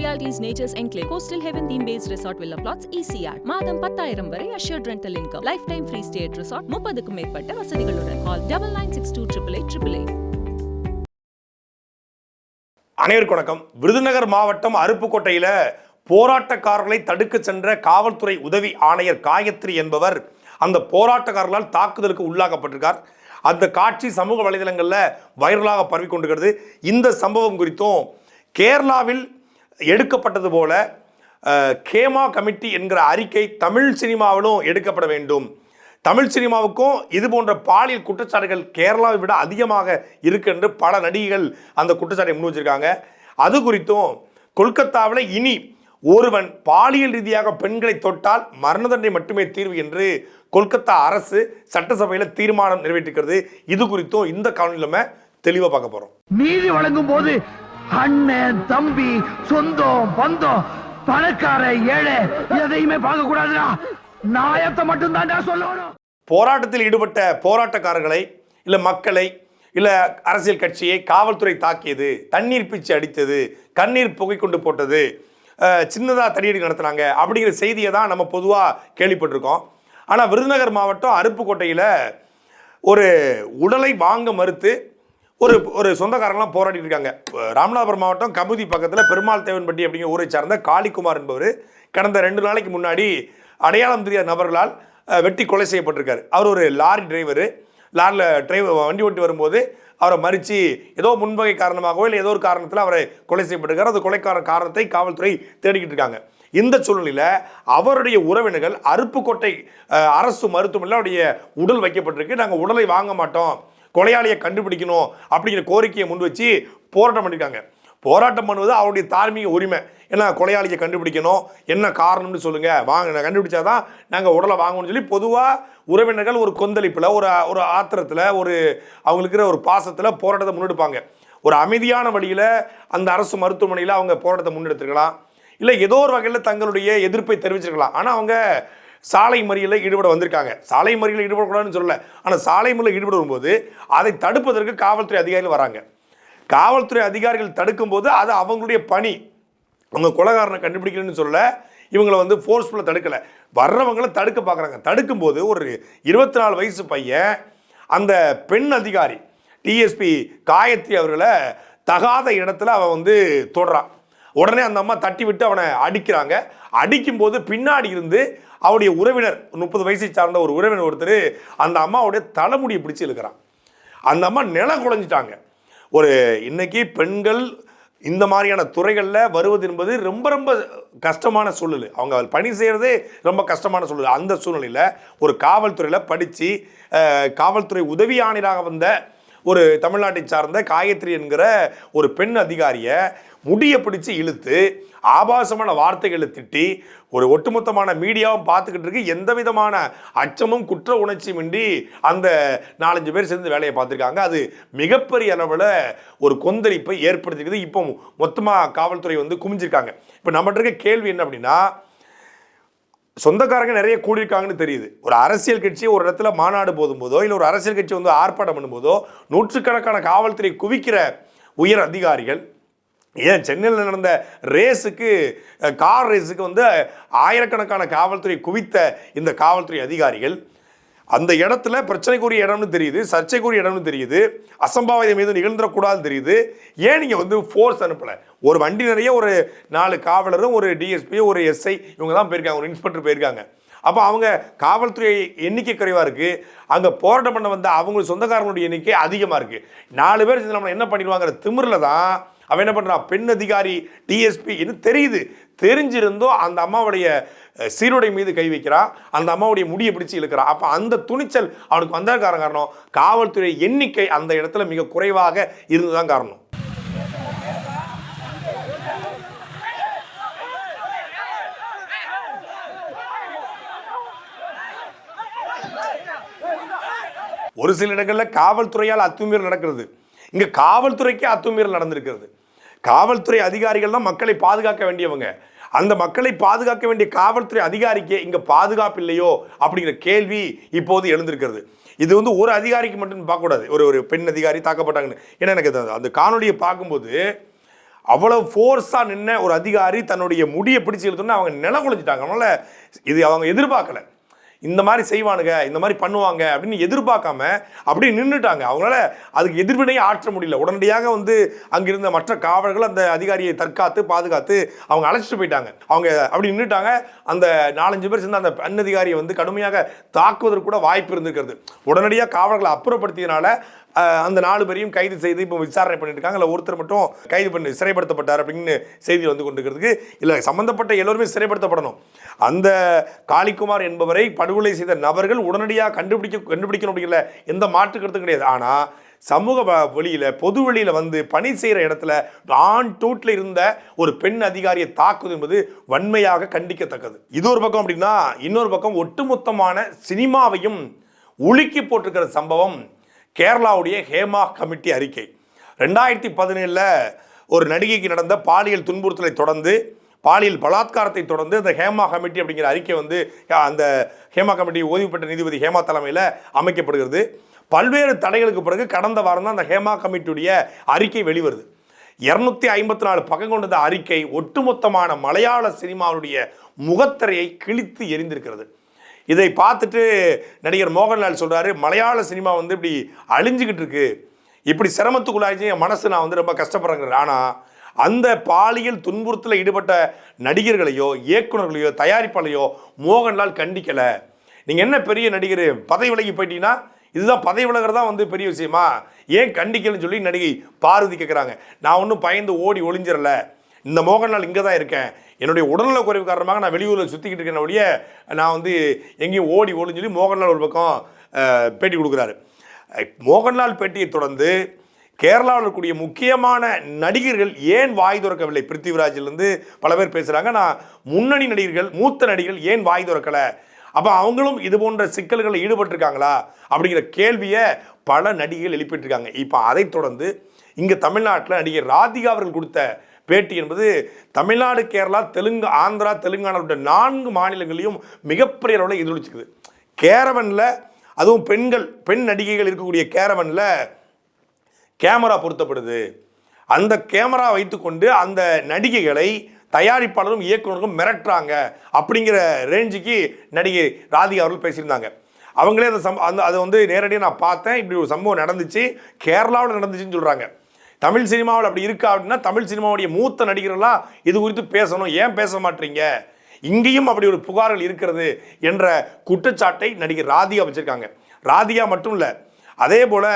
Realities nature's enclave coastal heaven theme base resort villa plots ECR மாதம் பத்தாயிரம் வரை assured rental income lifetime free at resort முப்பதுக்கும் மேற்பட்ட வசதிகளுடன். Call double nine six two triple eight triple eight அனைவருக்கு வணக்கம். விருதுநகர் மாவட்டம் அருப்புக்கோட்டையில் போராட்டக்காரர்களை தடுக்க சென்ற காவல்துறை உதவி ஆணையர் காயத்ரி என்பவர் அந்த போராட்டக்காரர்களால் தாக்குதலுக்கு உள்ளாக்கப்பட்டிருக்கார். அந்த காட்சி சமூக வலைதளங்களில் வைரலாக பரவி கொண்டிருக்கிறது. இந்த சம்பவம் குறித்தும் கேரளாவில் எடுக்கப்பட்டது போல கேமா கமிட்டி என்கிற அறிக்கை தமிழ் சினிமாவிலும் எடுக்கப்பட வேண்டும். தமிழ் சினிமாவுக்கும் இது போன்ற பாலியல் குற்றச்சாட்டுகள் கேரளாவை விட அதிகமாக இருக்கு என்று பல நடிகைகள் அந்த குற்றச்சாட்டை முன் வச்சிருக்காங்க. அது குறித்தும் கொல்கத்தாவில் இனி ஒருவன் பாலியல் ரீதியாக பெண்களை தொட்டால் மரண தண்டனை மட்டுமே தீர்வு என்று கொல்கத்தா அரசு சட்டசபையில் தீர்மானம் நிறைவேற்றிருக்கிறது இது குறித்தும் இந்த காணொலியில் நம்ம தெளிவாக பார்க்க போகிறோம் நீதி வழங்கும் போது அண்ணன் தம்பி சொந்தம் பந்தம் பணக்கார ஏழை எதையுமே பார்க்க கூடாதுடா நாயத்தை மட்டும் சொல்லணும். போராட்டத்தில் ஈடுபட்ட போராட்டக்காரர்களை இல்ல மக்களை இல்லை அரசியல் கட்சியை காவல்துறை தாக்கியது தண்ணீர் பிச்சு அடித்தது கண்ணீர் புகை கொண்டு போட்டது சின்னதாக தடியடி நடத்துனாங்க அப்படிங்கிற செய்தியை தான் நம்ம பொதுவாக கேள்விப்பட்டிருக்கோம். ஆனால் விருதுநகர் மாவட்டம் அருப்புக்கோட்டையில் ஒரு உடலை வாங்க மறுத்து ஒரு ஒரு சொந்தக்காரங்களாம் போராடிட்டு இருக்காங்க. ராமநாதபுரம் மாவட்டம் கமுதி பக்கத்தில் பெருமாள் தேவன்பட்டி அப்படிங்கிற ஊரை சார்ந்த காளிக்குமார் என்பவர் கடந்த ரெண்டு நாளைக்கு முன்னாடி அடையாளம் தெரியாத நபர்களால் வெட்டி கொலை செய்யப்பட்டிருக்காரு. அவர் ஒரு லாரி டிரைவர். லாரியில் டிரைவர் வண்டி ஓட்டி வரும்போது அவரை மறித்து ஏதோ முன்வகை காரணமாகவோ இல்லை ஏதோ ஒரு காரணத்தில் அவரை கொலை செய்யப்பட்டிருக்காரு. அந்த கொலைக்கார காரணத்தை காவல்துறை தேடிக்கிட்டு இருக்காங்க. இந்த சூழ்நிலையில் அவருடைய உறவினர்கள் அருப்புக்கோட்டை அரசு மருத்துவமனையில் அவருடைய உடல் வைக்கப்பட்டிருக்கு. நாங்கள் உடலை வாங்க மாட்டோம். கொலையாளியை கண்டுபிடிக்கணும் அப்படிங்கிற கோரிக்கையை முன் வச்சு போராட்டம் பண்ணியிருக்காங்க போராட்டம் பண்ணுவது அவருடைய தார்மீக உரிமை. ஏன்னா கொலையாளியை கண்டுபிடிக்கணும்? என்ன காரணம்னு சொல்லுங்கள் வாங்க நான் கண்டுபிடிச்சாதான் நாங்கள் உடலை வாங்கணும்னு சொல்லி பொதுவாக உறவினர்கள் ஒரு கொந்தளிப்பில் ஒரு ஒரு ஆத்திரத்தில் ஒரு அவங்களுக்கு இருக்கிற ஒரு பாசத்தில் போராட்டத்தை முன்னெடுப்பாங்க. ஒரு அமைதியான வழியில் அந்த அரசு மருத்துவமனையில் அவங்க போராட்டத்தை முன்னெடுத்துருக்கலாம். இல்லை ஏதோ ஒரு வகையில் தங்களுடைய எதிர்ப்பை தெரிவிச்சிருக்கலாம். ஆனால் அவங்க சாலை மறியலில் ஈடுபட வந்திருக்காங்க. சாலை மறியலில் ஈடுபடக்கூடாதுன்னு சொல்லலை. ஆனால் சாலை மறியலில் ஈடுபடும் போது அதை தடுப்பதற்கு காவல்துறை அதிகாரிகள் வராங்க. காவல்துறை அதிகாரிகள் தடுக்கும்போது அது அவங்களுடைய பணி. அவங்க கொலகாரனை கண்டுபிடிக்கணும்னு சொல்ல இவங்களை வந்து ஃபோர்ஸ்ஃபுல்லாக தடுக்கலை. வர்றவங்களை தடுக்க பார்க்குறாங்க தடுக்கும்போது ஒரு இருபத்தி நாலு வயசு பையன் அந்த பெண் அதிகாரி டிஎஸ்பி காயத்ரி அவர்களை தகாத இடத்துல அவன் வந்து தொடுறான். உடனே அந்த அம்மா தட்டி விட்டு அவனை அடிக்கிறாங்க. அடிக்கும்போது பின்னாடி இருந்து அவருடைய உறவினர் முப்பது வயசை சார்ந்த ஒரு உறவினர் ஒருத்தர் அந்த அம்மாவுடைய தலைமுடியை பிடிச்சி இழுக்கிறான். அந்த அம்மா நில குழஞ்சிட்டாங்க. ஒரு இன்னைக்கு பெண்கள் இந்த மாதிரியான துறைகளில் வருவது என்பது ரொம்ப ரொம்ப கஷ்டமான சூழல் அவங்க பணி செய்கிறதே ரொம்ப கஷ்டமான சூழல் அந்த சூழ்நிலையில் ஒரு காவல்துறையில் படித்து காவல்துறை உதவி ஆணையராக வந்த ஒரு தமிழ்நாட்டை சார்ந்த காயத்ரி என்கிற ஒரு பெண் அதிகாரியை முடியை பிடிச்சு இழுத்து ஆபாசமான வார்த்தைகளை திட்டி ஒரு ஒட்டுமொத்தமான மீடியாவும் பார்த்துக்கிட்டு இருக்கு. எந்த விதமான அச்சமும் குற்ற உணர்ச்சியுமின்றி அந்த நாலஞ்சு பேர் சேர்ந்து வேலையை பார்த்துருக்காங்க. அது மிகப்பெரிய அளவில் ஒரு கொந்தளிப்பை ஏற்படுத்திக்குது இப்போ மொத்தமாக காவல்துறை வந்து குமிஞ்சிருக்காங்க. இப்போ நம்மகிட்ட இருக்க கேள்வி என்ன அப்படின்னா சொந்தக்காரங்க நிறைய கூடியிருக்காங்கன்னு தெரியுது. ஒரு அரசியல் கட்சி ஒரு இடத்துல மாநாடு போதும்போதோ இல்லை ஒரு அரசியல் கட்சி வந்து ஆர்ப்பாட்டம் பண்ணும்போதோ நூற்றுக்கணக்கான காவல்துறை குவிக்கிற உயர் அதிகாரிகள் ஏன் சென்னையில் நடந்த ரேஸுக்கு கார் ரேஸுக்கு வந்து ஆயிரக்கணக்கான காவல்துறை குவித்த இந்த காவல்துறை அதிகாரிகள் அந்த இடத்துல பிரச்சனைக்குரிய இடம்னு தெரியுது சர்ச்சைக்குரிய இடம்னு தெரியுது அசம்பாவிதம் மீது நிகழ்ந்துடக்கூடாதுன்னு தெரியுது. ஏன் நீங்கள் வந்து ஃபோர்ஸ் அனுப்பலை? ஒரு வண்டி நிறைய ஒரு நாலு காவலரும் ஒரு டிஎஸ்பி ஒரு எஸ்ஐ இவங்க தான் போயிருக்காங்க ஒரு இன்ஸ்பெக்டர் போயிருக்காங்க. அப்போ அவங்க காவல்துறை எண்ணிக்கை குறைவாக இருக்குது அங்கே போராட்டம் பண்ண வந்த அவங்க சொந்தக்காரங்களுடைய எண்ணிக்கை அதிகமாக இருக்குது நாலு பேர் சேர்ந்து நம்ம என்ன பண்ணிடுவாங்கிற திமிரில் தான் அவன் என்ன பண்ணுறான் பெண் அதிகாரி டிஎஸ்பி இன்னும் தெரியுது. தெரிஞ்சிருந்தோ அந்த அம்மாவுடைய சீருடை மீது கை வைக்கிறான் அந்த அம்மாவுடைய முடியை பிடிச்சு இழுக்கிறான் அப்போ அந்த துணிச்சல் அவனுக்கு வந்த காரணம் காவல்துறை எண்ணிக்கை அந்த இடத்துல மிக குறைவாக இருந்ததுதான் காரணம். ஒரு சில இடங்களில் காவல்துறையால் அத்துமீறல் நடக்கிறது. இங்கே காவல்துறைக்கே அத்துமீறல் நடந்திருக்கிறது. காவல்துறை அதிகாரிகள் தான் மக்களை பாதுகாக்க வேண்டியவங்க. அந்த மக்களை பாதுகாக்க வேண்டிய காவல்துறை அதிகாரிக்கு இங்கே பாதுகாப்பு இல்லையோ அப்படிங்கிற கேள்வி இப்போது எழுந்திருக்கிறது. இது வந்து ஒரு அதிகாரிக்கு மட்டும் பார்க்கக்கூடாது. ஒரு ஒரு பெண் அதிகாரி தாக்கப்பட்டாங்கன்னு. ஏன்னா எனக்கு அந்த காணொலியை பார்க்கும்போது அவ்வளோ ஃபோர்ஸாக நின்ன ஒரு அதிகாரி தன்னுடைய முடியை பிடிச்சி இழுத்தோன்னே அவங்க நில குலைஞ்சிட்டாங்க அதனால் இது அவங்க எதிர்பார்க்கல. இந்த மாதிரி செய்வானுங்க இந்த மாதிரி பண்ணுவாங்க அப்படின்னு எதிர்பார்க்காம அப்படியே நின்றுட்டாங்க அவங்களால அதுக்கு எதிர்வினையை ஆற்ற முடியல. உடனடியாக வந்து அங்கிருந்த மற்ற காவலர்கள் அந்த அதிகாரியை தற்காத்து பாதுகாத்து அவங்க அழைச்சிட்டு போயிட்டாங்க. அவங்க அப்படி நின்றுட்டாங்க அந்த நாலஞ்சு பேர் சேர்ந்து அந்த பெண் அதிகாரியை வந்து கடுமையாக தாக்குவதற்கு கூட வாய்ப்பு இருந்திருக்கிறது. உடனடியாக காவலர்களை அப்புறப்படுத்தியதுனால அந்த நாலு பேரையும் கைது செய்து இப்போ விசாரணை பண்ணிட்டு இருக்காங்க இல்லை ஒருத்தர் மட்டும் கைது பண்ணி சிறைப்படுத்தப்பட்டார் அப்படின்னு செய்தி வந்து கொண்டிருக்கிறதுக்கு இல்லை சம்மந்தப்பட்ட எல்லோருமே சிறைப்படுத்தப்படணும். அந்த காளிக்குமார் என்பவரை படுகொலை செய்த நபர்கள் உடனடியாக கண்டுபிடிக்க கண்டுபிடிக்கணும் அப்படிங்கிற எந்த மாற்று கருத்தும் கிடையாது. ஆனால் சமூக வ- பொது வெளியில் வந்து பணி செய்கிற இடத்துல ஆண் டூட்டில் இருந்த ஒரு பெண் அதிகாரியை தாக்குவது என்பது வன்மையாக கண்டிக்கத்தக்கது. இது ஒரு பக்கம் அப்படின்னா இன்னொரு பக்கம் ஒட்டுமொத்தமான சினிமாவையும் உலுக்கி போட்டிருக்கிற சம்பவம் கேரளாவுடைய ஹேமா கமிட்டி அறிக்கை. ரெண்டாயிரத்தி பதினேழில் ஒரு நடிகைக்கு நடந்த பாலியல் துன்புறுத்தலை தொடர்ந்து பாலியல் பலாத்காரத்தை தொடர்ந்து அந்த ஹேமா கமிட்டி அப்படிங்கிற அறிக்கை வந்து அந்த ஹேமா கமிட்டி ஓய்வு பெற்ற நீதிபதி ஹேமா தலைமையில் அமைக்கப்படுகிறது. பல்வேறு தடைகளுக்கு பிறகு கடந்த வாரம் தான் அந்த ஹேமா கமிட்டியுடைய அறிக்கை வெளிவருது. இருநூத்தி ஐம்பத்தி நாலு பக்கம் கொண்ட அறிக்கை ஒட்டுமொத்தமான மலையாள சினிமாவுடைய முகத்திரையை கிழித்து எரிந்திருக்கிறது. இதை பார்த்துட்டு நடிகர் மோகன்லால் சொல்கிறாரு மலையாள சினிமா வந்து இப்படி அழிஞ்சுக்கிட்டு இருக்கு. இப்படி சிரமத்துக்குள்ளாச்சு என் மனசு நான் வந்து ரொம்ப கஷ்டப்படுறேங்கிறேன் ஆனால் அந்த பாலியல் துன்புறுத்தில் ஈடுபட்ட நடிகர்களையோ இயக்குனர்களையோ தயாரிப்பாளையோ மோகன்லால் கண்டிக்கலை. நீங்கள் என்ன பெரிய நடிகர் பதவி விலகி போயிட்டீங்கன்னா இதுதான் பதவி விலகிறது தான் வந்து பெரிய விஷயமா? ஏன் கண்டிக்கலன்னு சொல்லி நடிகை பார்வதி கேட்குறாங்க நான் ஒன்றும் பயந்து ஓடி ஒளிஞ்சிடல இந்த மோகன்லால் இங்கே தான் இருக்கேன். என்னுடைய உடல்நல குறைவு காரணமாக நான் வெளியூரில் சுற்றிக்கிட்டு இருக்கேன் ஒழிய நான் வந்து எங்கேயும் ஓடி ஓடின்னு சொல்லி மோகன்லால் ஒரு பக்கம் பேட்டி கொடுக்குறாரு. மோகன்லால் பேட்டியை தொடர்ந்து கேரளாவில் இருக்கக்கூடிய முக்கியமான நடிகர்கள் ஏன் வாய் திறக்கவில்லை? பிருத்திவிராஜிலிருந்து பல பேர் பேசுகிறாங்க நான் முன்னணி நடிகர்கள் மூத்த நடிகர்கள் ஏன் வாய் திறக்கலை? அப்போ அவங்களும் இது போன்ற சிக்கல்களில் ஈடுபட்டிருக்காங்களா? அப்படிங்கிற கேள்வியை பல நடிகைகள் எழுப்பிட்டுருக்காங்க இப்போ அதை தொடர்ந்து இங்கே தமிழ்நாட்டில் நடிகர் ராதிகா அவர்கள் கொடுத்த பேட்டி என்பது தமிழ்நாடு கேரளா தெலுங்கு ஆந்திரா தெலுங்கானா உள்ள நான்கு மாநிலங்களையும் மிகப்பெரிய அளவில் எதிரொலிச்சுக்குது. கேரவனில் அதுவும் பெண்கள் பெண் நடிகைகள் இருக்கக்கூடிய கேரவனில் கேமரா பொருத்தப்படுது. அந்த கேமரா வைத்துக்கொண்டு அந்த நடிகைகளை தயாரிப்பாளரும் இயக்குனரும் மிரட்டுறாங்க அப்படிங்கிற ரேஞ்சுக்கு நடிகை ராதிகா அவர்கள் பேசியிருந்தாங்க. அவங்களே அந்த சம் அந்த அதை வந்து நேரடியாக நான் பார்த்தேன். இப்படி ஒரு சம்பவம் நடந்துச்சு. கேரளாவில் நடந்துச்சுன்னு சொல்கிறாங்க தமிழ் சினிமாவில் அப்படி இருக்கா அப்படின்னா தமிழ் சினிமாவுடைய மூத்த நடிகர்களாக இது குறித்து பேசணும். ஏன் பேச மாட்டீங்க? இங்கேயும் அப்படி ஒரு புகார்கள் இருக்கிறது என்ற குற்றச்சாட்டை நடிகர் ராதிகா வச்சுருக்காங்க. ராதிகா மட்டும் இல்லை அதே போல்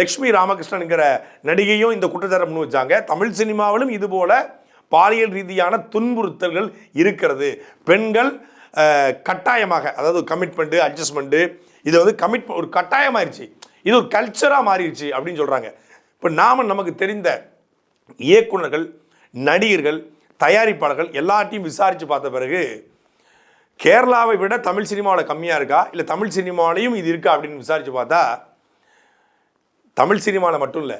லக்ஷ்மி ராமகிருஷ்ணனுங்கிற நடிகையும் இந்த குற்றச்சாட்டை முன் வச்சாங்க. தமிழ் சினிமாவிலும் இதுபோல் பாலியல் ரீதியான துன்புறுத்தல்கள் இருக்கிறது. பெண்கள் கட்டாயமாக அதாவது கமிட்மெண்ட்டு அட்ஜஸ்ட்மெண்ட்டு இது வந்து கமிட் ஒரு கட்டாயமாயிருச்சு. இது ஒரு கல்ச்சராக மாறிடுச்சு அப்படின்னு சொல்கிறாங்க இப்போ நாம் நமக்கு தெரிந்த இயக்குனர்கள் நடிகர்கள் தயாரிப்பாளர்கள் எல்லாத்தையும் விசாரித்து பார்த்த பிறகு கேரளாவை விட தமிழ் சினிமாவில் கம்மியாக இருக்கா? இல்லை தமிழ் சினிமாவிலையும் இது இருக்கா? அப்படின்னு விசாரித்து பார்த்தா தமிழ் சினிமாவில் மட்டும் இல்லை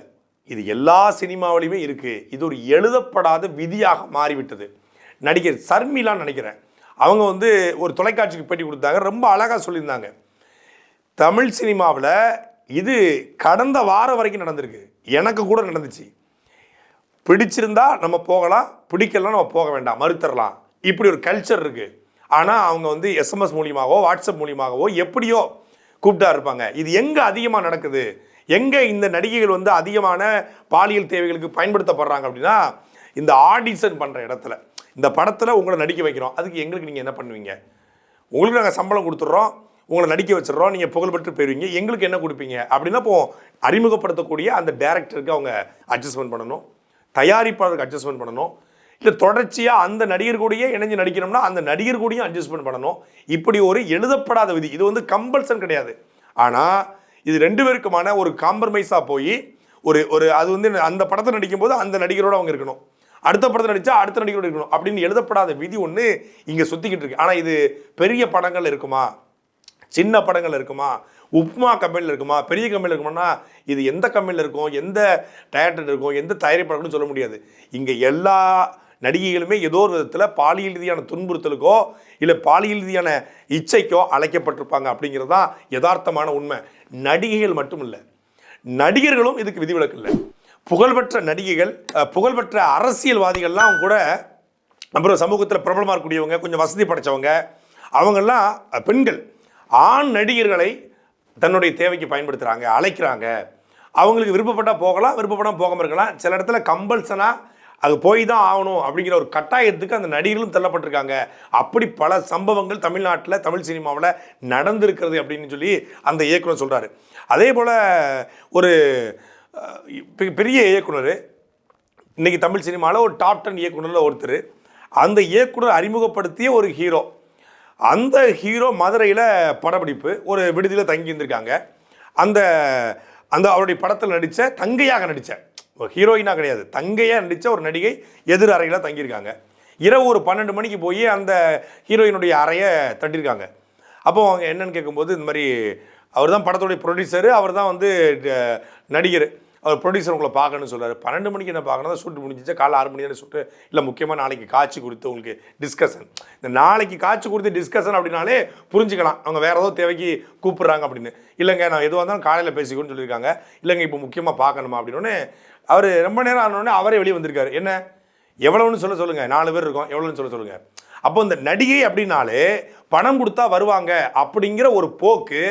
இது எல்லா சினிமாவிலையுமே இருக்குது இது ஒரு எழுதப்படாத விதியாக மாறிவிட்டது. நடிகர் சர்மிலான்னு நினைக்கிறேன். அவங்க வந்து ஒரு தொலைக்காட்சிக்கு பேட்டி கொடுத்தாங்க. ரொம்ப அழகாக சொல்லியிருந்தாங்க. தமிழ் சினிமாவில் இது கடந்த வாரம் வரைக்கும் நடந்திருக்கு. எனக்கு கூட நடந்துச்சு. பிடிச்சிருந்தா நம்ம போகலாம் பிடிக்கலனா நம்ம போக வேண்டாம் மறுத்தரலாம் இப்படி ஒரு கல்ச்சர் இருக்குது ஆனால் அவங்க வந்து எஸ்எம்எஸ் மூலியமாகவோ வாட்ஸ்அப் மூலியமாகவோ எப்படியோ கூப்பிட்டா இருப்பாங்க. இது எங்கே அதிகமாக நடக்குது? எங்கே இந்த நடிகைகள் வந்து அதிகமான பாலியல் தேவைகளுக்கு பயன்படுத்தப்படுறாங்க அப்படின்னா இந்த ஆடிஷன் பண்ணுற இடத்துல. இந்த படத்தில் உங்களை நடிக்க வைக்கிறோம். அதுக்கு எங்களுக்கு நீங்கள் என்ன பண்ணுவீங்க? உங்களுக்கு நாங்கள் சம்பளம் கொடுத்துட்றோம். உங்களை நடிக்க வச்சிடுறோம் நீங்கள் புகழ்பெற்று போயிருவீங்க எங்களுக்கு என்ன கொடுப்பீங்க? அப்படின்னா இப்போ அறிமுகப்படுத்தக்கூடிய அந்த டேரக்டருக்கு அவங்க அட்ஜஸ்ட்மெண்ட் பண்ணணும் தயாரிப்பாளருக்கு அட்ஜஸ்ட்மெண்ட் பண்ணணும். இல்லை தொடர்ச்சியாக அந்த நடிகர் கூடயே இணைஞ்சு நடிக்கணும்னா அந்த நடிகர் கூடயும் அட்ஜஸ்ட்மெண்ட் பண்ணணும். இப்படி ஒரு எழுதப்படாத விதி. இது வந்து கம்பல்சன் கிடையாது. ஆனால் இது ரெண்டு பேருக்குமான ஒரு காம்ப்ரமைஸாக போய் ஒரு ஒரு அது வந்து அந்த படத்தை நடிக்கும்போது அந்த நடிகரோட அவங்க இருக்கணும். அடுத்த படத்தை நடித்தா அடுத்த நடிகரோட இருக்கணும். அப்படின்னு எழுதப்படாத விதி ஒன்று இங்கே சுற்றிக்கிட்டு இருக்கு. ஆனால் இது பெரிய படங்கள் இருக்குமா? சின்ன படங்கள் இருக்குமா? உப்மா கம்பெனியில் இருக்குமா? பெரிய கம்பெனியில் இருக்குமானா இது எந்த கம்பெனியில் இருக்கும்? எந்த டயரக்டர் இருக்கும்? எந்த தயாரிப்பாளர்னு சொல்ல முடியாது. இங்கே எல்லா நடிகைகளுமே ஏதோ ஒரு விதத்தில் பாலியல் ரீதியான துன்புறுத்தலுக்கோ இல்லை பாலியல் ரீதியான இச்சைக்கோ அழைக்கப்பட்டிருப்பாங்க அப்படிங்கிறது தான் யதார்த்தமான உண்மை. நடிகைகள் மட்டும் இல்லை நடிகர்களும் இதுக்கு விதிவிலக்கு இல்லை. புகழ்பெற்ற நடிகைகள் புகழ்பெற்ற அரசியல்வாதிகள்லாம் கூட நம்ம சமூகத்தில் பிரபலமாக இருக்கக்கூடியவங்க கொஞ்சம் வசதி படைச்சவங்க அவங்கெல்லாம் பெண்கள். ஆண் நடிகர்களை தன்னுடைய தேவைக்கு பயன்படுத்துகிறாங்க அழைக்கிறாங்க. அவங்களுக்கு விருப்பப்பட்டால் போகலாம் விருப்பப்படாமல் போகாமல் இருக்கலாம். சில இடத்துல கம்பல்சனாக அது போய் தான் ஆகணும் அப்படிங்கிற ஒரு கட்டாயத்துக்கு அந்த நடிகர்களும் தள்ளப்பட்டிருக்காங்க. அப்படி பல சம்பவங்கள் தமிழ்நாட்டில் தமிழ் சினிமாவில் நடந்திருக்கிறது அப்படின்னு சொல்லி அந்த இயக்குனர் சொல்கிறாரு அதே போல் ஒரு பெ- பெரிய இயக்குனர் இன்னைக்கு தமிழ் சினிமாவில் ஒரு டாப் டென் இயக்குனரில் ஒருத்தர். அந்த இயக்குனர் அறிமுகப்படுத்திய ஒரு ஹீரோ அந்த ஹீரோ மதுரையில் படப்பிடிப்பு ஒரு விடுதியில் தங்கி இருந்திருக்காங்க. அந்த அந்த அவருடைய படத்தில் நடித்த தங்கையாக நடித்த ஹீரோயினாக கிடையாது தங்கையாக நடித்த ஒரு நடிகை எதிர் அறையில் தங்கியிருக்காங்க. இரவு ஒரு பன்னெண்டு மணிக்கு போய் அந்த ஹீரோயினுடைய அறையை தட்டியிருக்காங்க. அப்போ அவங்க என்னன்னு கேட்கும்போது இந்த மாதிரி அவர் தான் படத்துடைய ப்ரொடியூசரு அவர் தான் வந்து நடிகர். அவர் ப்ரொடியூசர் உங்களை பார்க்கணும்னு சொல்கிறார் பன்னெண்டு மணிக்கு என்ன பார்க்கணும்? தான் ஷூட் முடிஞ்சிச்சு காலை ஆறு மணி தானே ஷூட்டு இல்லை முக்கியமாக நாளைக்கு காட்சி குறித்து உங்களுக்கு டிஸ்கஷன் இந்த நாளைக்கு காட்சி குறித்து டிஸ்கஷன் அப்படின்னாலே புரிஞ்சுக்கலாம். அவங்க வேறு ஏதோ தேவைக்கு கூப்பிட்றாங்க அப்படின்னு. இல்லைங்க நான் எதுவாக இருந்தாலும் காலையில் பேசிக்கணும்னு சொல்லியிருக்காங்க. இல்லைங்க இப்போ முக்கியமாக பார்க்கணுமா அப்படின்னு அவர் ரொம்ப நேரம் ஆனோடனே அவரே வெளியே வந்திருக்காரு. என்ன? எவ்வளோன்னு சொல்ல சொல்லுங்கள் நாலு பேர் இருக்கோம். எவ்வளோன்னு சொல்ல சொல்லுங்கள் அப்போ இந்த நடிகை அப்படின்னாலே பணம் கொடுத்தா வருவாங்க அப்படிங்கிற ஒரு போக்கு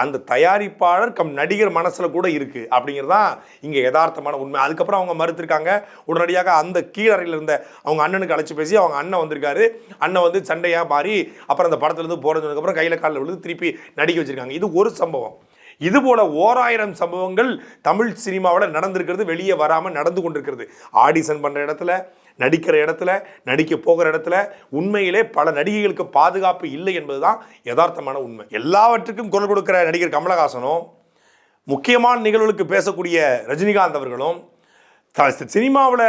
அந்த தயாரிப்பாளர் கம் நடிகர் மனசில் கூட இருக்குது அப்படிங்கிறது தான் இங்கே யதார்த்தமான உண்மை. அதுக்கப்புறம் அவங்க மறுத்திருக்காங்க. உடனடியாக அந்த கீழறையில் இருந்த அவங்க அண்ணனுக்கு அழைச்சி பேசி அவங்க அண்ணன் வந்திருக்காரு. அண்ணன் வந்து சண்டையாக மாறி அப்புறம் அந்த படத்துலேருந்து போகிறதுக்கப்புறம் கையில் காலில் விழுந்து திருப்பி நடிக்க வச்சுருக்காங்க. இது ஒரு சம்பவம். இது போல ஓராயிரம் சம்பவங்கள் தமிழ் சினிமாவில் நடந்திருக்கிறது வெளியே வராமல் நடந்து கொண்டிருக்கிறது. ஆடிஷன் பண்ணுற இடத்துல நடிக்கிற இடத்துல நடிக்க போகிற இடத்துல உண்மையிலே பல நடிகைகளுக்கு பாதுகாப்பு இல்லை என்பதுதான் யதார்த்தமான உண்மை. எல்லாவற்றுக்கும் குரல் கொடுக்கிற நடிகர் கமலஹாசனும் முக்கியமான நிகழ்வுகளுக்கு பேசக்கூடிய ரஜினிகாந்த் அவர்களும் சினிமாவில்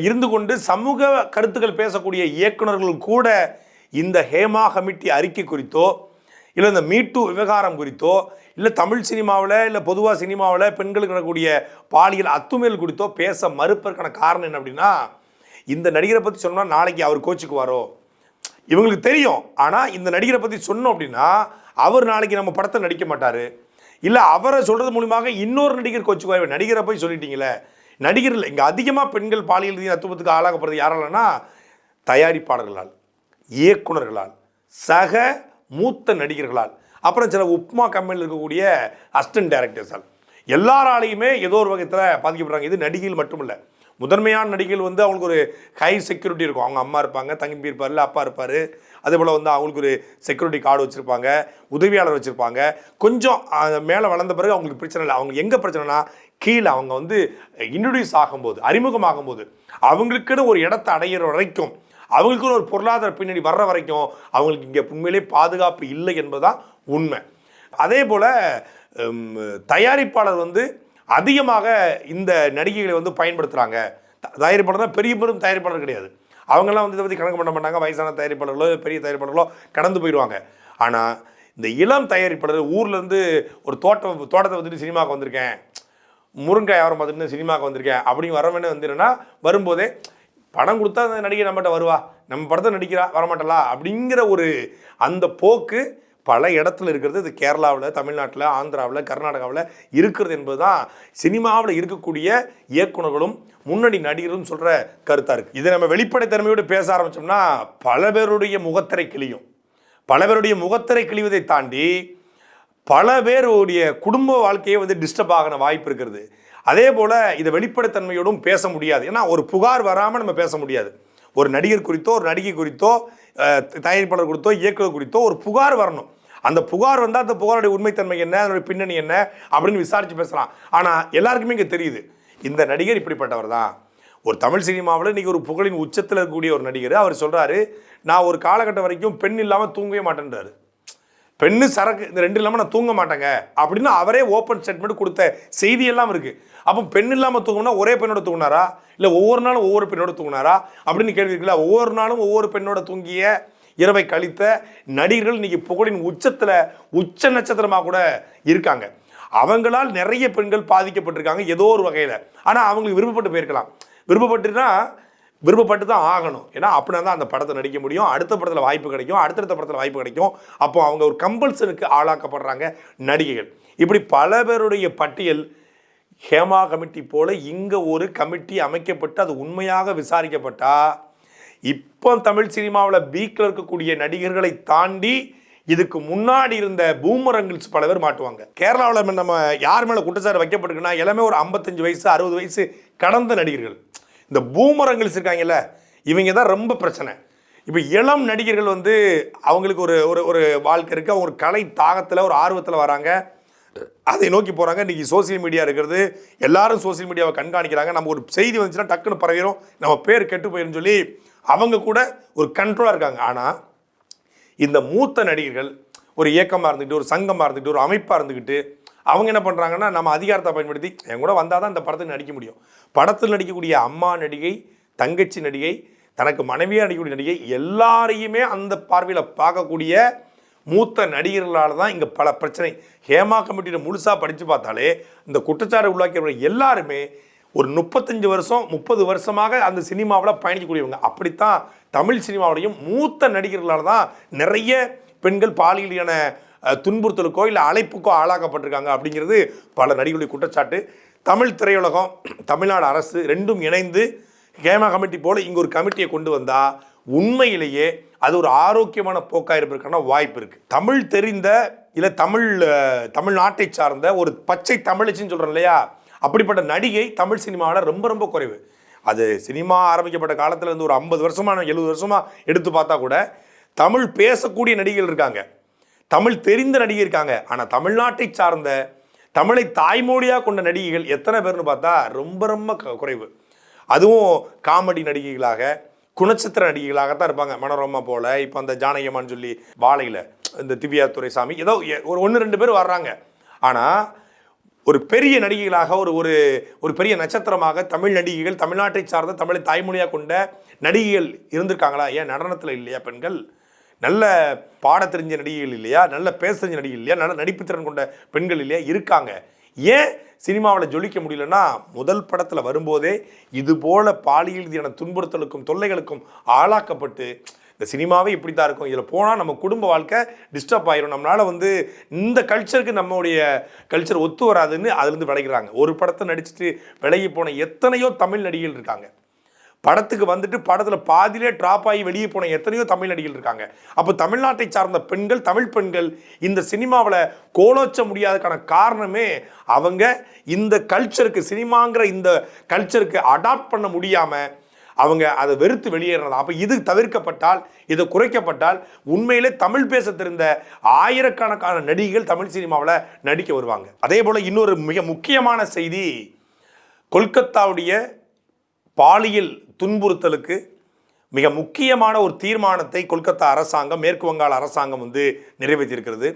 இருந்து கொண்டு சமூக கருத்துக்கள் பேசக்கூடிய இயக்குனர்கள் கூட இந்த ஹேமா கமிட்டி அறிக்கை குறித்தோ இல்லை இந்த மீட்டு விவகாரம் குறித்தோ இல்லை தமிழ் சினிமாவில் இல்லை பொதுவாக சினிமாவில் பெண்களுக்கு நடக்கக்கூடிய பாலியல் அத்துமீறல் குறித்தோ பேச மறுப்பதற்கான காரணம் என்ன அப்படின்னா இந்த நடிகரை பற்றி சொன்னால் நாளைக்கு அவர் கோச்சுக்கு வரோ இவங்களுக்கு தெரியும். ஆனால் இந்த நடிகரை பற்றி சொன்னோம் அப்படின்னா அவர் நாளைக்கு நம்ம படத்தை நடிக்க மாட்டார். இல்லை அவரை சொல்கிறது மூலியமாக இன்னொரு நடிகர் கோச்சுக்குவார். நடிகரை போய் சொல்லிட்டீங்களே நடிகர் இல்லை இங்கே அதிகமாக பெண்கள் பாலியல் ரீதியான அத்துவத்துக்கு ஆளாகப்படுறது யாராலன்னா தயாரிப்பாளர்களால் இயக்குனர்களால் சக மூத்த நடிகர்களால் அப்புறம் சில உப்மா கம்பெனியில் இருக்கக்கூடிய அசிஸ்டன்ட் டைரக்டர்ஸால் எல்லாராலையுமே ஏதோ ஒரு வகையில் பாதிக்கப்படுறாங்க. இது நடிகையில் மட்டும் இல்லை முதன்மையான நடிகைகள் வந்து அவங்களுக்கு ஒரு ஹை செக்யூரிட்டி இருக்கும். அவங்க அம்மா இருப்பாங்க தங்கிப்பி இருப்பார் இல்லை அப்பா இருப்பார். அதே போல் வந்து அவங்களுக்கு ஒரு செக்யூரிட்டி கார்டு வச்சுருப்பாங்க உதவியாளர் வச்சுருப்பாங்க. கொஞ்சம் மேலே வளர்ந்த பிறகு அவங்களுக்கு பிரச்சனை இல்லை. அவங்க எங்கே பிரச்சனைனா கீழே அவங்க வந்து இன்ட்ரடியூஸ் ஆகும்போது அறிமுகமாகும்போது அவங்களுக்குன்னு ஒரு இடத்த அடையிற வரைக்கும் அவங்களுக்குன்னு ஒரு பொருளாதார பின்னணி வர்ற வரைக்கும் அவங்களுக்கு இங்கே உண்மையிலே பாதுகாப்பு இல்லை என்பதுதான் உண்மை. அதே போல் தயாரிப்பாளர் வந்து அதிகமாக இந்த நடிகைகளை வந்து பயன்படுத்துகிறாங்க தயாரிப்பாளர் தான் பெரிய பெரும் தயாரிப்பாளர் கிடையாது. அவங்கெல்லாம் வந்து இதை பற்றி கணக்கு பண்ண மாட்டாங்க. வயசான தயாரிப்பாளர்களோ பெரிய தயாரிப்பாளர்களோ கடந்து போயிடுவாங்க. ஆனால் இந்த இளம் தயாரிப்பாளர் ஊர்லேருந்து ஒரு தோட்டம் தோட்டத்தை வந்துட்டு சினிமாவுக்கு வந்திருக்கேன். முருங்கை யாரும் பார்த்துட்டு சினிமாவுக்கு வந்திருக்கேன். அப்படின்னு வரவனே வந்து வரும்போதே பணம் கொடுத்தா அந்த நடிகை நம்மகிட்ட வருவா. நம்ம படத்தை நடிக்கிறா வரமாட்டலா அப்படிங்கிற ஒரு அந்த போக்கு பல இடத்துல இருக்கிறது. இது கேரளாவில் தமிழ்நாட்டில் ஆந்திராவில் கர்நாடகாவில் இருக்கிறது என்பது தான் சினிமாவில் இருக்கக்கூடிய இயக்குனர்களும் முன்னணி நடிகரும் சொல்கிற கருத்தாக இருக்குது இதை நம்ம வெளிப்படை வெளிப்படைத்தன்மையோடு பேச ஆரம்பித்தோம்னா பல பேருடைய முகத்திரை கிளியும் பல பேருடைய முகத்திரை கிழிவதை தாண்டி பல பேருடைய குடும்ப வாழ்க்கையே வந்து டிஸ்டர்ப் ஆகின வாய்ப்பு இருக்கிறது. அதே போல் இதை வெளிப்படைத்தன்மையோடும் பேச முடியாது. ஏன்னா ஒரு புகார் வராமல் நம்ம பேச முடியாது. ஒரு நடிகர் குறித்தோ ஒரு நடிகை குறித்தோ தயாரிப்பாளர் குறித்தோ இயக்குநர் குறித்தோ ஒரு புகார் வரணும். அந்த புகார் வந்தால் அந்த புகாருடைய உண்மைத்தன்மை என்ன அதனுடைய பின்னணி என்ன அப்படின்னு விசாரித்து பேசலாம். ஆனால் எல்லாருக்குமே இங்கே தெரியுது. இந்த நடிகர் இப்படிப்பட்டவர் தான். ஒரு தமிழ் சினிமாவில் இன்றைக்கி ஒரு புகழின் உச்சத்தில் இருக்கக்கூடிய ஒரு நடிகர் அவர் சொல்கிறாரு நான் ஒரு காலகட்டம் வரைக்கும் பெண் இல்லாமல் தூங்கவே மாட்டேன்றாரு. பெண்ணு சரக்கு இந்த ரெண்டு இல்லாமல் நான் தூங்க மாட்டேங்க. அப்படின்னு அவரே ஓப்பன் ஸ்டேட்மெண்ட் கொடுத்த செய்தியெல்லாம் இருக்குது அப்போ பெண் இல்லாமல் தூங்கினா ஒரே பெண்ணோட தூங்கினாரா? இல்லை ஒவ்வொரு நாளும் ஒவ்வொரு பெண்ணோட தூங்கினாரா? அப்படின்னு கேள்வி இருக்குல்ல ஒவ்வொரு நாளும் ஒவ்வொரு பெண்ணோட தூங்கிய இரவை கழித்த நடிகர்கள் இன்றைக்கி புகழின் உச்சத்தில் உச்ச நட்சத்திரமாக கூட இருக்காங்க. அவங்களால் நிறைய பெண்கள் பாதிக்கப்பட்டிருக்காங்க ஏதோ ஒரு வகையில். ஆனால் அவங்களுக்கு விருப்பப்பட்டு போயிருக்கலாம். விருப்பப்பட்டுனா விருப்பப்பட்டு தான் ஆகணும். ஏன்னா அப்படின்னா தான் அந்த படத்தை நடிக்க முடியும். அடுத்த படத்தில் வாய்ப்பு கிடைக்கும். அடுத்தடுத்த படத்தில் வாய்ப்பு கிடைக்கும். அப்போ அவங்க ஒரு கம்பல்சனுக்கு ஆளாக்கப்படுறாங்க நடிகைகள். இப்படி பல பேருடைய பட்டியல் ஹேமா கமிட்டி போல இங்கே ஒரு கமிட்டி அமைக்கப்பட்டு அது உண்மையாக விசாரிக்கப்பட்டால் இப்போ தமிழ் சினிமாவில் பீக்கில் இருக்கக்கூடிய நடிகர்களை தாண்டி இதுக்கு முன்னாடி இருந்த பூமரங்கிள்ஸ் பல பேர் மாட்டுவாங்க. கேரளாவில் நம்ம யார் மேலே குற்றச்சாட்டு வைக்கப்பட்டிருக்குன்னா எல்லாமே ஒரு ஐம்பத்தஞ்சு வயசு அறுபது வயசு கடந்த நடிகர்கள். இந்த பூமரங்கிள்ஸ் இருக்காங்கல்ல இவங்க தான் ரொம்ப பிரச்சனை. இப்போ இளம் நடிகர்கள் வந்து அவங்களுக்கு ஒரு ஒரு ஒரு வாழ்க்கை இருக்குது அவங்க ஒரு கலை தாகத்தில் ஒரு ஆர்வத்தில் வராங்க. அதை நோக்கி போகிறாங்க இன்றைக்கி சோசியல் மீடியா இருக்கிறது. எல்லாரும் சோசியல் மீடியாவை கண்காணிக்கிறாங்க. நம்ம ஒரு செய்தி வந்துச்சுன்னா டக்குன்னு பரவிடும் நம்ம பேர் கெட்டு போயிடும் சொல்லி அவங்க கூட ஒரு கண்ட்ரோலாக இருக்காங்க. ஆனால் இந்த மூத்த நடிகர்கள் ஒரு இயக்கமாக இருந்துக்கிட்டு ஒரு சங்கமாக இருந்துக்கிட்டு ஒரு அமைப்பாக இருந்துக்கிட்டு அவங்க என்ன பண்ணுறாங்கன்னா நம்ம அதிகாரத்தை பயன்படுத்தி என் கூட வந்தால் தான் இந்த படத்தில் நடிக்க முடியும். படத்தில் நடிக்கக்கூடிய அம்மா நடிகை தங்கச்சி நடிகை தனக்கு மனைவியாக நடிக்கக்கூடிய நடிகை எல்லாரையுமே அந்த பார்வையில் பார்க்கக்கூடிய மூத்த நடிகர்களால் தான் இங்கே பல பிரச்சனை. ஹேமா கமிட்டியில் முழுசாக படித்து பார்த்தாலே இந்த குற்றச்சாட்டை உள்ளாக்கிய எல்லாருமே ஒரு முப்பத்தஞ்சு வருஷம் முப்பது வருஷமாக அந்த சினிமாவில் பயணிக்கக்கூடியவங்க. அப்படித்தான் தமிழ் சினிமாவிலையும் மூத்த நடிகர்களால் தான் நிறைய பெண்கள் பாலியலியான துன்புறுத்தலுக்கோ இல்லை அழைப்புக்கோ ஆளாக்கப்பட்டிருக்காங்க அப்படிங்கிறது பல நடிகர்களுடைய குற்றச்சாட்டு. தமிழ் திரையுலகம் தமிழ்நாடு அரசு ரெண்டும் இணைந்து கேமா கமிட்டி போல் இங்கே ஒரு கமிட்டியை கொண்டு வந்தால் உண்மையிலேயே அது ஒரு ஆரோக்கியமான போக்காக இருப்பதற்கான வாய்ப்பு இருக்குது தமிழ் தெரிந்த இல்லை தமிழ் தமிழ்நாட்டை சார்ந்த ஒரு பச்சை தமிழச்சின்னு சொல்கிறோம் இல்லையா? அப்படிப்பட்ட நடிகை தமிழ் சினிமாவில் ரொம்ப ரொம்ப குறைவு. அது சினிமா ஆரம்பிக்கப்பட்ட காலத்தில் இருந்து ஒரு ஐம்பது வருஷமாக எழுபது வருஷமாக எடுத்து பார்த்தா கூட தமிழ் பேசக்கூடிய நடிகைகள் இருக்காங்க. தமிழ் தெரிந்த நடிகை இருக்காங்க. ஆனால் தமிழ்நாட்டை சார்ந்த தமிழை தாய்மொழியாக கொண்ட நடிகைகள் எத்தனை பேர்னு பார்த்தா ரொம்ப ரொம்ப க- குறைவு. அதுவும் காமெடி நடிகைகளாக குணச்சித்திர நடிகைகளாகத்தான் இருப்பாங்க. மனோரமா போல இப்போ அந்த ஜானகியம்மான்னு சொல்லி வாழையில் இந்த திவ்யா துரைசாமி ஏதோ ஒரு ஒன்று ரெண்டு பேர் வர்றாங்க. ஆனால் ஒரு பெரிய நடிகைகளாக ஒரு ஒரு ஒரு பெரிய நட்சத்திரமாக தமிழ் நடிகைகள் தமிழ்நாட்டை சார்ந்த தமிழை தாய்மொழியாக கொண்ட நடிகைகள் இருந்திருக்காங்களா? ஏன் நடனத்தில் இல்லையா பெண்கள்? நல்ல பாட தெரிஞ்ச நடிகைகள் இல்லையா? நல்ல பேச தெரிஞ்ச நடிகைகள் இல்லையா? நல்ல நடிப்பு திறன் கொண்ட பெண்கள் இல்லையா? இருக்காங்க. ஏன் சினிமாவில் ஜொலிக்க முடியலன்னா முதல் படத்தில் வரும்போதே இதுபோல பாலியல் ரீதியான துன்புறுத்தலுக்கும் தொல்லைகளுக்கும் ஆளாக்கப்பட்டு இந்த சினிமாவே இப்படி தான் இருக்கும். இதில் போனால் நம்ம குடும்ப வாழ்க்கை டிஸ்டர்ப் ஆயிரும். நம்மளால் வந்து இந்த கல்ச்சருக்கு நம்மளுடைய கல்ச்சர் ஒத்து வராதுன்னு அதுலேருந்து விளைகிறாங்க ஒரு படத்தை நடிச்சுட்டு விலகி போன எத்தனையோ தமிழ் நடிகைகள் இருக்காங்க. படத்துக்கு வந்துட்டு படத்தில் பாதியிலே ட்ராப் ஆகி வெளியே போன எத்தனையோ தமிழ் நடிகள் இருக்காங்க. அப்போ தமிழ்நாட்டை சார்ந்த பெண்கள் தமிழ் பெண்கள் இந்த சினிமாவில் கோலோச்ச முடியாததுக்கான காரணமே அவங்க இந்த கல்ச்சருக்கு சினிமாங்கிற இந்த கல்ச்சருக்கு அடாப்ட் பண்ண முடியாமல் அவங்க அதை வெறுத்து வெளியேறலாம் அப்போ இது தவிர்க்கப்பட்டால் இது குறைக்கப்பட்டால் உண்மையிலே தமிழ் பேச தெரிந்த ஆயிரக்கணக்கான நடிகைகள் தமிழ் சினிமாவில் நடிக்க வருவாங்க. அதே போல் இன்னொரு மிக முக்கியமான செய்தி கொல்கத்தாவுடைய பாலியல் துன்புறுத்தலுக்கு மிக முக்கியமான ஒரு தீர்மானத்தை கொல்கத்தா அரசாங்கம் மேற்கு வங்காள அரசாங்கம் வந்து நிறைவேற்றியிருக்கிறது.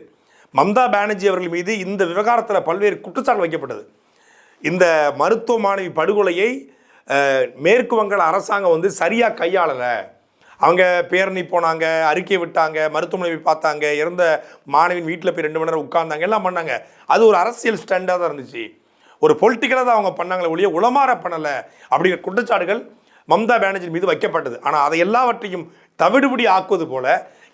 மம்தா பானர்ஜி அவர்கள் மீது இந்த விவகாரத்தில் பல்வேறு குற்றச்சாட்டு வைக்கப்பட்டது. இந்த மருத்துவ மாணவி படுகொலையை மேற்கு வங்காள அரசாங்கம் வந்து சரியாக கையாளலை. அவங்க பேரணி போனாங்க அறிக்கை விட்டாங்க மருத்துவமனை போய் பார்த்தாங்க இறந்த மாணவின் வீட்டில் போய் ரெண்டு மணி நேரம் உட்கார்ந்தாங்க எல்லாம் பண்ணாங்க. அது ஒரு அரசியல் ஸ்டாண்டாக தான் இருந்துச்சு. ஒரு பொலிட்டிக்கலாக தான் அவங்க பண்ணாங்களே ஒழிய உளமாற பண்ணலை அப்படிங்கிற குற்றச்சாட்டுகள் மம்தா பானர்ஜி மீது வைக்கப்பட்டது. ஆனால் அதை எல்லாவற்றையும் தவிடுபடி ஆக்குவது போல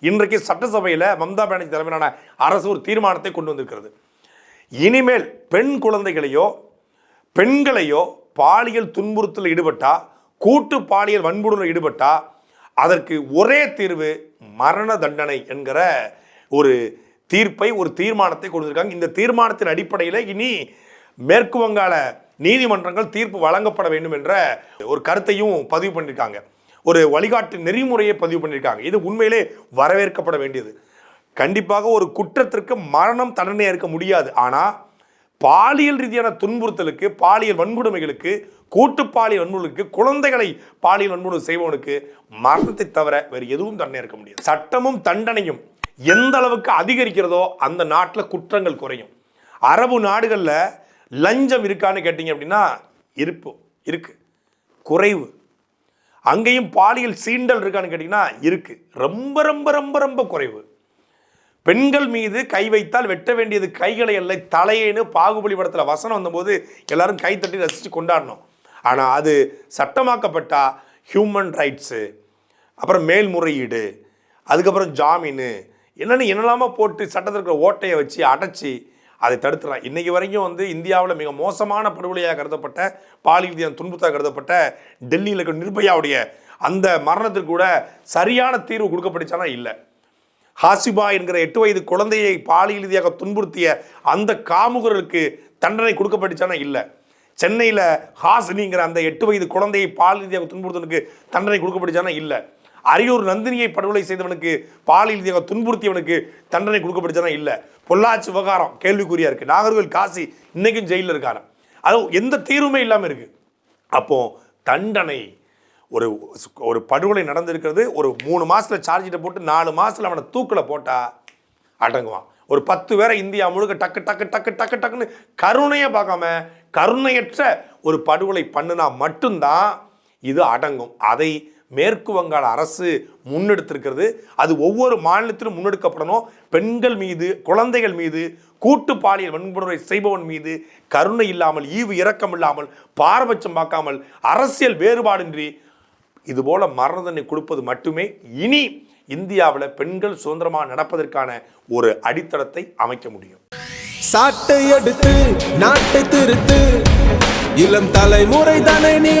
இன்றைக்கு சட்டசபையில் மம்தா பானர்ஜி தலைமையிலான அரசு ஒரு தீர்மானத்தை கொண்டு வந்திருக்கிறது. இனிமேல் பெண் குழந்தைகளையோ பெண்களையோ பாலியல் துன்புறுத்தல் ஈடுபட்டா கூட்டு பாலியல் வன்புணர்வில் ஈடுபட்டா அதற்கு ஒரே தீர்வு மரண தண்டனை என்கிற ஒரு தீர்ப்பை ஒரு தீர்மானத்தை கொடுத்துருக்காங்க. இந்த தீர்மானத்தின் அடிப்படையில் இனி மேற்கு வங்காள நீதிமன்றங்கள் தீர்ப்பு வழங்கப்பட வேண்டும் என்ற ஒரு கருத்தையும் பதிவு பண்ணியிருக்காங்க ஒரு வழிகாட்டு நெறிமுறையை பதிவு பண்ணியிருக்காங்க இது உண்மையிலே வரவேற்கப்பட வேண்டியது. கண்டிப்பாக ஒரு குற்றத்திற்கு மரணம் தண்டனையாக இருக்க முடியாது. ஆனால் பாலியல் ரீதியான துன்புறுத்தலுக்கு பாலியல் வன்கொடுமைகளுக்கு கூட்டு பாலியல் வன்முறைகளுக்கு குழந்தைகளை பாலியல் வன்முறை செய்பவனுக்கு மரணத்தை தவிர வேறு எதுவும் தண்டனை இருக்க முடியாது. சட்டமும் தண்டனையும் எந்த அளவுக்கு அதிகரிக்கிறதோ அந்த நாட்டில் குற்றங்கள் குறையும். அரபு நாடுகளில் லஞ்சம் இருக்கான்னு கேட்டிங்க அப்படின்னா இருப்பு இருக்கு. குறைவு. அங்கேயும் பாலியல் சீண்டல் இருக்கான்னு கேட்டிங்கன்னா இருக்கு. ரொம்ப ரொம்ப ரொம்ப ரொம்ப குறைவு. பெண்கள் மீது கை வைத்தால் வெட்ட வேண்டியது கைகளை அல்ல தலையேன்னு பாகுபலி படத்தில் வசனம் வந்தபோது எல்லாரும் கை தட்டி ரசித்து கொண்டாடணும். ஆனால் அது சட்டமாக்கப்பட்டா ஹியூமன் ரைட்ஸு அப்புறம் மேல்முறையீடு அதுக்கப்புறம் ஜாமீனு என்னென்னு என்னெல்லாமோ போட்டு சட்டத்தில் இருக்கிற ஓட்டையை வச்சு அடைச்சி அதை தடுத்துலாம் இன்னைக்கு வரைக்கும் வந்து இந்தியாவில் மிக மோசமான படுகொலையாக கருதப்பட்ட பாலியல் துன்புத்தாக கருதப்பட்ட டெல்லியில் இருக்க நிர்பயாவுடைய அந்த மரணத்துக்கு கூட சரியான தீர்வு கொடுக்கப்பட்டுச்சானா? இல்லை. ஹாசிபா என்கிற எட்டு வயது குழந்தையை பாலியல் ரீதியாக துன்புறுத்திய அந்த காமுகர்களுக்கு தண்டனை கொடுக்கப்பட்டுச்சானா இல்லை. சென்னையில் ஹாசினிங்கிற அந்த எட்டு வயது குழந்தையை பாலியல் ரீதியாக துன்புறுத்தவனுக்கு தண்டனை கொடுக்கப்பட்டுச்சானா இல்லை. அரியூர் நந்தினியை படுகொலை செய்தவனுக்கு பாலியல் ரீதியாக துன்புறுத்தியவனுக்கு தண்டனை கொடுக்கப்பட்டுச்சானா இல்லை. பொள்ளாச்சி விவகாரம் கேள்விக்குறியா இருக்கு. நாகர்கோவில் காசி இன்னைக்கும் ஜெயிலில் இருக்காரு அது எந்த தீர்வுமே இல்லாமல் இருக்கு. அப்போ தண்டனை ஒரு ஒரு படுகொலை நடந்திருக்கிறது ஒரு மூணு மாதத்தில் சார்ஜிட்ட போட்டு நாலு மாதத்தில் அவனை தூக்கில் போட்டால் அடங்குவான். ஒரு பத்து பேரை இந்தியா முழுக்க டக்கு டக்கு டக்கு டக்கு டக்குன்னு கருணையை பார்க்காம கருணையற்ற ஒரு படுகொலை பண்ணுனா மட்டும்தான் இது அடங்கும். அதை மேற்கு வங்காள அரசு முன்னெடுத்திருக்கிறது. அது ஒவ்வொரு மாநிலத்திலும் முன்னெடுக்கப்படணும். பெண்கள் மீது குழந்தைகள் மீது கூட்டு பாலியல் வன்முறை செய்பவன் மீது கருணை இல்லாமல் ஈவு இரக்கம் இல்லாமல் பாரபட்சம் பார்க்காமல் அரசியல் வேறுபாடின்றி இதுபோல் மரண தண்டனை கொடுப்பது மட்டுமே இனி இந்தியாவில் பெண்கள் சுதந்திரமாக நடப்பதற்கான ஒரு அடித்தளத்தை அமைக்க முடியும். சாட்டை எடுத்து நாட்டை திருத்து. இளம் தலைமுறை தானே நீ